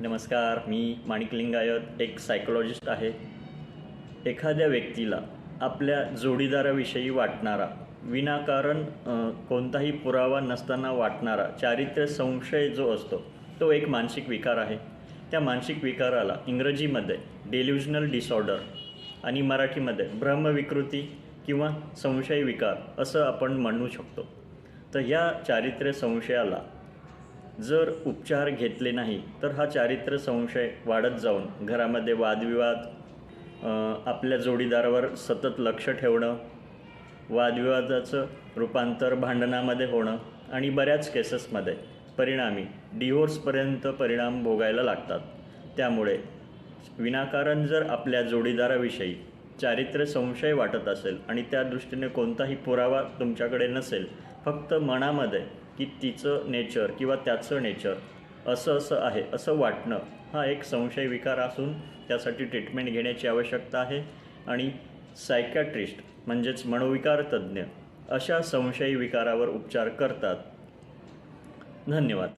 नमस्कार मी माणिकलिंगायत एक सायकोलॉजिस्ट आहे. एखाद्या व्यक्तीला आपल्या जोडीदाराविषयी वाटणारा विनाकारण कोणताही पुरावा नसताना वाटणारा चारित्र्य संशय जो असतो तो एक मानसिक विकार आहे. त्या मानसिक विकाराला इंग्रजीमध्ये डेल्युजनल डिसऑर्डर आणि मराठीमध्ये भ्रमविकृती किंवा संशय विकार असं आपण म्हणू शकतो. तर या चारित्र्य संशयाला जर उपचार घेतले नाही तर हा चारित्र्य संशय वाढत जाऊन घरामध्ये वादविवाद आपल्या जोडीदारावर सतत लक्ष ठेवणं वादविवादाचं रूपांतर भांडणामध्ये होणं आणि बऱ्याच केसेसमध्ये परिणामी डिवोर्सपर्यंत परिणाम भोगायला लागतात. त्यामुळे विनाकारण जर आपल्या जोडीदाराविषयी चारित्र्य संशय वाटत असेल आणि त्या दृष्टीने कोणताही पुरावा तुमच्याकडे नसेल फक्त मनामध्ये की तिचं नेचर किंवा त्याचं नेचर असं असं आहे असं वाटणं हा एक संशय विकार असून त्यासाठी ट्रीटमेंट घेण्याची आवश्यकता आहे. आणि सायकॅट्रिस्ट म्हणजेच मनोविकार तज्ज्ञ अशा संशयी विकारावर उपचार करतात. धन्यवाद.